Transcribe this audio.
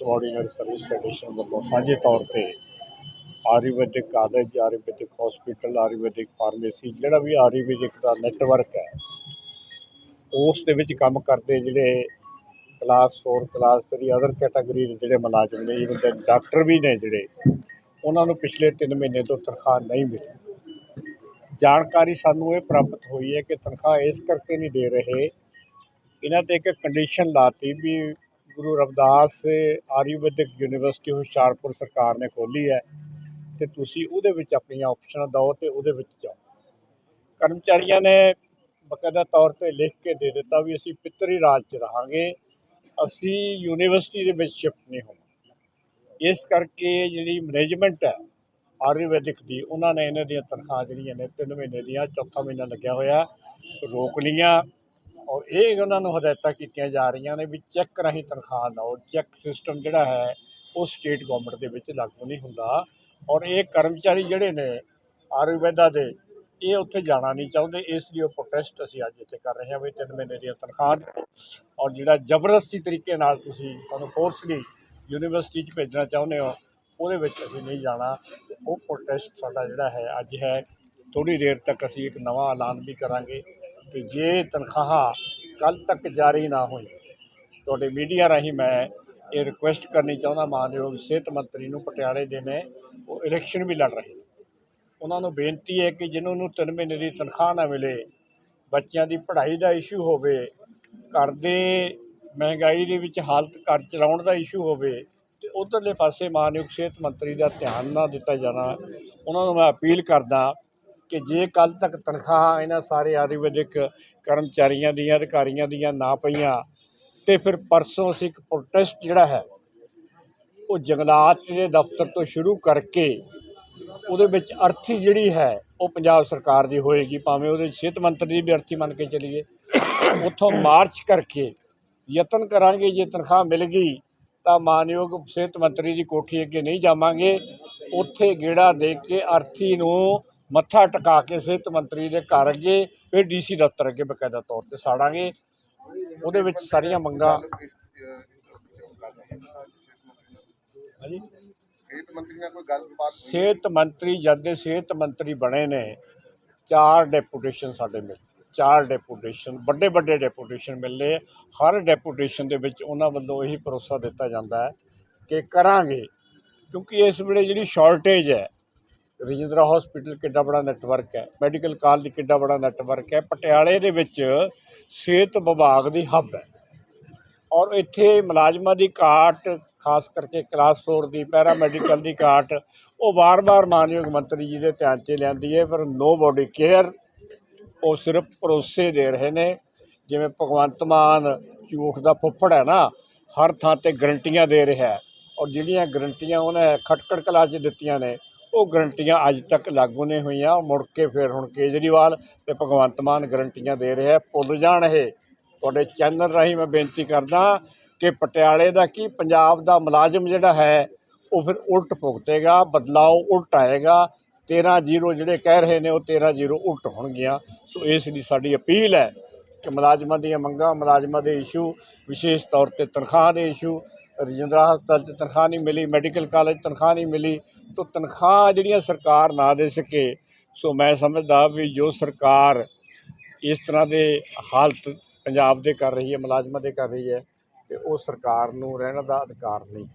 Subordinate service federation ਵੱਲੋਂ ਸਾਂਝੇ ਤੌਰ ਤੇ ayurvedic college ayurvedic hospital ayurvedic pharmacy ਜਿਹੜਾ ਵੀ ਆਯੁਰਵੈਦਿਕ ਦਾ ਨੈਟਵਰਕ ਹੈ, ਉਸ ਦੇ ਵਿੱਚ ਕੰਮ ਕਰਦੇ ਜਿਹੜੇ ਕਲਾਸ 4 ਕਲਾਸ 3 ਅਦਰ ਕੈਟਾਗਰੀ ਦੇ ਜਿਹੜੇ ਮੁਲਾਜ਼ਮ ਨੇ, even ਡਾਕਟਰ ਵੀ ਨੇ ਜਿਹੜੇ, ਉਹਨਾਂ ਨੂੰ ਪਿਛਲੇ 3 ਮਹੀਨੇ ਤੋਂ ਤਨਖਾਹ ਨਹੀਂ ਮਿਲੀ। ਜਾਣਕਾਰੀ ਸਾਨੂੰ ਇਹ ਪ੍ਰਾਪਤ ਹੋਈ ਹੈ ਕਿ ਤਨਖਾਹ ਇਸ ਕਰਕੇ ਨਹੀਂ ਦੇ ਰਹੇ, ਇਹਨਾਂ ਤੇ ਇੱਕ ਕੰਡੀਸ਼ਨ ਲਾਤੀ ਵੀ ਗੁਰੂ ਰਵਿਦਾਸ ਆਯੁਰਵੈਦਿਕ ਯੂਨੀਵਰਸਿਟੀ ਹੁਸ਼ਿਆਰਪੁਰ ਸਰਕਾਰ ਨੇ ਖੋਲ੍ਹੀ ਹੈ ਤੇ ਤੁਸੀਂ ਉਹਦੇ ਵਿੱਚ ਆਪਣੀਆਂ ਆਪਸ਼ਨਾਂ ਦਿਓ ਤੇ ਉਹਦੇ ਵਿੱਚ ਜਾਓ। ਕਰਮਚਾਰੀਆਂ ਨੇ ਬਕਾਇਦਾ ਤੌਰ ਤੇ ਲਿਖ ਕੇ ਦੇ ਦਿੱਤਾ ਵੀ ਅਸੀਂ ਪਿੱਤਰੀ ਰਾਜ 'ਚ ਰਹਾਂਗੇ, ਅਸੀਂ ਯੂਨੀਵਰਸਿਟੀ ਦੇ ਵਿੱਚ ਸ਼ਿਫਟ ਨਹੀਂ ਹੋਣਾ ਇਸ ਕਰਕੇ ਜਿਹੜੀ ਮੈਨੇਜਮੈਂਟ ਹੈ ਆਯੁਰਵੈਦਿਕ ਦੀ, ਉਹਨਾਂ ਨੇ ਇਹਨਾਂ ਦੀਆਂ ਤਨਖਾਹ ਜਿਹੜੀਆਂ ਨੇ ਤਿੰਨ ਮਹੀਨੇ ਦੀਆਂ, ਚੌਥਾ ਮਹੀਨਾ ਲੱਗਿਆ ਹੋਇਆ, ਰੋਕ ਲਈਆਂ। ਔਰ ਇਹ ਉਹਨਾਂ ਨੂੰ ਹਦਾਇਤਾਂ ਕੀਤੀਆਂ ਜਾ ਰਹੀਆਂ ਨੇ ਵੀ ਚੈੱਕ ਰਾਹੀਂ ਤਨਖਾਹ ਲਓ। ਚੈੱਕ ਸਿਸਟਮ ਜਿਹੜਾ ਹੈ, ਉਹ ਸਟੇਟ ਗਵਰਨਮੈਂਟ ਦੇ ਵਿੱਚ ਲਾਗੂ ਨਹੀਂ ਹੁੰਦਾ। ਔਰ ਇਹ ਕਰਮਚਾਰੀ ਜਿਹੜੇ ਨੇ, ਆਯੁਰਵੈਦਾ ਦੇ, ਇਹ ਉੱਥੇ ਜਾਣਾ ਨਹੀਂ ਚਾਹੁੰਦੇ। ਇਸ ਲਈ ਉਹ ਪ੍ਰੋਟੈਸਟ ਅਸੀਂ ਅੱਜ ਇੱਥੇ ਕਰ ਰਹੇ ਹਾਂ ਵੀ ਤਿੰਨ ਮਹੀਨੇ ਦੀਆਂ ਤਨਖਾਹ ਦਿਓ ਔਰ ਜਿਹੜਾ ਜ਼ਬਰਦਸਤੀ ਤਰੀਕੇ ਨਾਲ ਤੁਸੀਂ ਸਾਨੂੰ ਫੋਰਸਲੀ ਯੂਨੀਵਰਸਿਟੀ 'ਚ ਭੇਜਣਾ ਚਾਹੁੰਦੇ ਹੋ, ਉਹਦੇ ਵਿੱਚ ਅਸੀਂ ਨਹੀਂ ਜਾਣਾ। ਉਹ ਪ੍ਰੋਟੈਸਟ ਸਾਡਾ ਜਿਹੜਾ ਹੈ, ਅੱਜ ਹੈ। ਥੋੜ੍ਹੀ ਦੇਰ ਤੱਕ ਅਸੀਂ ਇੱਕ ਨਵਾਂ ਐਲਾਨ ਵੀ ਕਰਾਂਗੇ। ਕਿ ਜੇ ਤਨਖਾਹਾਂ ਕੱਲ ਤੱਕ ਜਾਰੀ ਨਾ ਹੋਈ ਤੁਹਾਡੇ ਮੀਡੀਆ ਰਾਹੀਂ ਮੈਂ ਇਹ ਰਿਕੁਐਸਟ ਕਰਨੀ ਚਾਹੁੰਦਾ ਮਾਨਯੋਗ ਸਿਹਤ ਮੰਤਰੀ ਨੂੰ ਪਟਿਆਲੇ ਦੇ ਨੇ, ਉਹ ਇਲੈਕਸ਼ਨ ਵੀ ਲੜ ਰਹੇ ਉਹਨਾਂ ਨੂੰ ਬੇਨਤੀ ਹੈ ਕਿ ਜਿਨ੍ਹਾਂ ਨੂੰ ਤਿੰਨ ਮਹੀਨੇ ਦੀ ਤਨਖਾਹ ਨਾ ਮਿਲੇ, ਬੱਚਿਆਂ ਦੀ ਪੜ੍ਹਾਈ ਦਾ ਇਸ਼ੂ ਹੋਵੇ, ਘਰ ਦੇ ਮਹਿੰਗਾਈ ਦੇ ਵਿੱਚ ਹਾਲਤ ਘਰ ਚਲਾਉਣ ਦਾ ਇਸ਼ੂ ਹੋਵੇ, ਤੇ ਉਧਰਲੇ ਪਾਸੇ ਮਾਨਯੋਗ ਸਿਹਤ ਮੰਤਰੀ ਦਾ ਧਿਆਨ ਨਾ ਦਿੱਤਾ ਜਾਣਾ, ਉਹਨਾਂ ਨੂੰ ਮੈਂ ਅਪੀਲ ਕਰਦਾ ਕਿ ਜੇ ਕੱਲ ਤੱਕ ਤਨਖਾਹ ਇਹਨਾਂ ਸਾਰੇ ਆਯੁਰਵੈਦਿਕ ਕਰਮਚਾਰੀਆਂ ਦੀਆਂ, ਅਧਿਕਾਰੀਆਂ ਦੀਆਂ ਨਾ ਪਈਆਂ, ਤੇ ਫਿਰ ਪਰਸੋਂ ਅਸੀਂ ਇੱਕ ਪ੍ਰੋਟੈਸਟ ਜਿਹੜਾ ਹੈ, ਉਹ ਜੰਗਲਾਤ ਦੇ ਦਫ਼ਤਰ ਤੋਂ ਸ਼ੁਰੂ ਕਰਕੇ ਉਹਦੇ ਵਿੱਚ ਅਰਥੀ ਜਿਹੜੀ ਹੈ, ਉਹ ਪੰਜਾਬ ਸਰਕਾਰ ਦੀ ਹੋਏਗੀ, ਭਾਵੇਂ ਉਹਦੇ ਸਿਹਤ ਮੰਤਰੀ ਦੀ ਵੀ ਅਰਥੀ ਮੰਨ ਕੇ ਚੱਲੀਏ। ਉੱਥੋਂ ਮਾਰਚ ਕਰਕੇ ਯਤਨ ਕਰਾਂਗੇ, ਜੇ ਤਨਖਾਹ ਮਿਲ ਗਈ, ਤਾਂ ਮਾਨਯੋਗ ਸਿਹਤ ਮੰਤਰੀ ਦੀ ਕੋਠੀ ਅੱਗੇ ਨਹੀਂ ਜਾਵਾਂਗੇ। ਉੱਥੇ ਗੇੜਾ ਦੇ ਕੇ ਅਰਥੀ ਨੂੰ ਮੱਥਾ ਟਿਕਾ ਕੇ ਸਿਹਤ ਮੰਤਰੀ ਦੇ ਘਰ ਅੱਗੇ, ਫਿਰ ਡੀਸੀ ਦਫ਼ਤਰ ਅੱਗੇ ਬਕਾਇਦਾ ਤੌਰ ਤੇ ਸਾੜਾਂਗੇ। ਉਹਦੇ ਵਿੱਚ ਸਾਰੀਆਂ ਮੰਗਾਂ ਹਾਂਜੀ? ਸਿਹਤ ਮੰਤਰੀ ਨਾਲ ਕੋਈ ਗੱਲਬਾਤ ਸਿਹਤ ਮੰਤਰੀ ਜਦ ਦੇ ਸਿਹਤ ਮੰਤਰੀ ਬਣੇ ਨੇ, ਚਾਰ ਡੈਪੂਟੇਸ਼ਨ ਸਾਡੇ ਮਿਲ ਚਾਰ ਡੈਪੂਟੇਸ਼ਨ ਵੱਡੇ ਵੱਡੇ ਡੈਪੂਟੇਸ਼ਨ ਮਿਲੇ ਹਰ ਡੈਪੂਟੇਸ਼ਨ ਦੇ ਵਿੱਚ ਉਹਨਾਂ ਵੱਲੋਂ ਇਹੀ ਭਰੋਸਾ ਦਿੱਤਾ ਜਾਂਦਾ ਹੈ ਕਿ ਕਰਾਂਗੇ। ਕਿਉਂਕਿ ਇਸ ਵੇਲੇ ਜਿਹੜੀ ਸ਼ਾਰਟੇਜ ਹੈ ਰਜਿੰਦਰਾ ਹਸਪੀਟਲ ਕਿੱਡਾ ਬੜਾ ਨੈਟਵਰਕ ਹੈ ਮੈਡੀਕਲ ਕਾਲਜ ਕਿੱਡਾ ਬੜਾ ਨੈਟਵਰਕ ਹੈ, ਪਟਿਆਲੇ ਦੇ ਵਿੱਚ ਸਿਹਤ ਵਿਭਾਗ ਦੀ ਹੱਬ ਹੈ। ਔਰ ਇੱਥੇ ਮੁਲਾਜ਼ਮਾਂ ਦੀ ਘਾਟ, ਖਾਸ ਕਰਕੇ ਕਲਾਸ 4 ਦੀ ਪੈਰਾ ਮੈਡੀਕਲ ਦੀ ਘਾਟ, ਉਹ ਵਾਰ-ਵਾਰ ਮਾਨਯੋਗ ਮੰਤਰੀ ਜੀ ਦੇ ਧਿਆਨ 'ਚ ਲਿਆਂਦੀ ਹੈ, ਪਰ ਨੋ ਬੋਡੀ ਕੇਅਰ ਉਹ ਸਿਰਫ ਭਰੋਸੇ ਦੇ ਰਹੇ ਨੇ। ਜਿਵੇਂ ਭਗਵੰਤ ਮਾਨ ਝੂਠ ਦਾ ਫੁੱਫੜ ਹੈ ਨਾ, ਹਰ ਥਾਂ ਤੇ ਗਰੰਟੀਆਂ ਦੇ ਰਿਹਾ ਔਰ ਜਿਹੜੀਆਂ ਗਰੰਟੀਆਂ ਉਹਨੇ ਖਟਕੜ ਕਲਾ 'ਚ ਦਿੱਤੀਆਂ ਨੇ ਉਹ ਗਰੰਟੀਆਂ ਅੱਜ ਤੱਕ ਲਾਗੂ ਨਹੀਂ ਹੋਈਆਂ। ਮੁੜ ਕੇ ਫਿਰ ਹੁਣ ਕੇਜਰੀਵਾਲ ਤੇ ਭਗਵੰਤ ਮਾਨ ਗਰੰਟੀਆਂ ਦੇ ਰਿਹਾ। ਭੁੱਲ ਜਾਣ ਇਹ। ਤੁਹਾਡੇ ਚੈਨਲ ਰਾਹੀਂ ਮੈਂ ਬੇਨਤੀ ਕਰਦਾ ਕਿ ਪਟਿਆਲੇ ਦਾ ਕੀ, ਪੰਜਾਬ ਦਾ ਮੁਲਾਜ਼ਮ ਜਿਹੜਾ ਹੈ, ਉਹ ਫਿਰ ਉਲਟ ਭੁਗਤੇਗਾ। ਬਦਲਾਅ ਉਲਟ ਆਏਗਾ। 13 ਜ਼ੀਰੋ ਜਿਹੜੇ ਕਹਿ ਰਹੇ ਨੇ, ਉਹ 13 ਜ਼ੀਰੋ ਉਲਟ ਹੋਣਗੀਆਂ। ਸੋ ਇਸ ਲਈ ਸਾਡੀ ਅਪੀਲ ਹੈ ਕਿ ਮੁਲਾਜ਼ਮਾਂ ਦੀਆਂ ਮੰਗਾਂ, ਮੁਲਾਜ਼ਮਾਂ ਦੇ ਇਸ਼ੂ ਵਿਸ਼ੇਸ਼ ਤੌਰ ਤੇ ਤਨਖਾਹ ਦੇ ਇਸ਼ੂ ਰਜਿੰਦਰਾ ਹਸਪਤਾਲ 'ਚ ਤਨਖਾਹ ਨਹੀਂ ਮਿਲੀ, ਮੈਡੀਕਲ ਕਾਲਜ ਤਨਖਾਹ ਨਹੀਂ ਮਿਲੀ, ਤਾਂ ਤਨਖਾਹ ਜਿਹੜੀਆਂ ਸਰਕਾਰ ਨਾ ਦੇ ਸਕੇ, ਸੋ ਮੈਂ ਸਮਝਦਾ ਵੀ ਜੋ ਸਰਕਾਰ ਇਸ ਤਰ੍ਹਾਂ ਦੇ ਹਾਲਤ ਪੰਜਾਬ ਦੇ ਕਰ ਰਹੀ ਹੈ, ਮੁਲਾਜ਼ਮਾਂ ਦੇ ਕਰ ਰਹੀ ਹੈ, ਤੇ ਉਹ ਸਰਕਾਰ ਨੂੰ ਰਹਿਣ ਦਾ ਅਧਿਕਾਰ ਨਹੀਂ।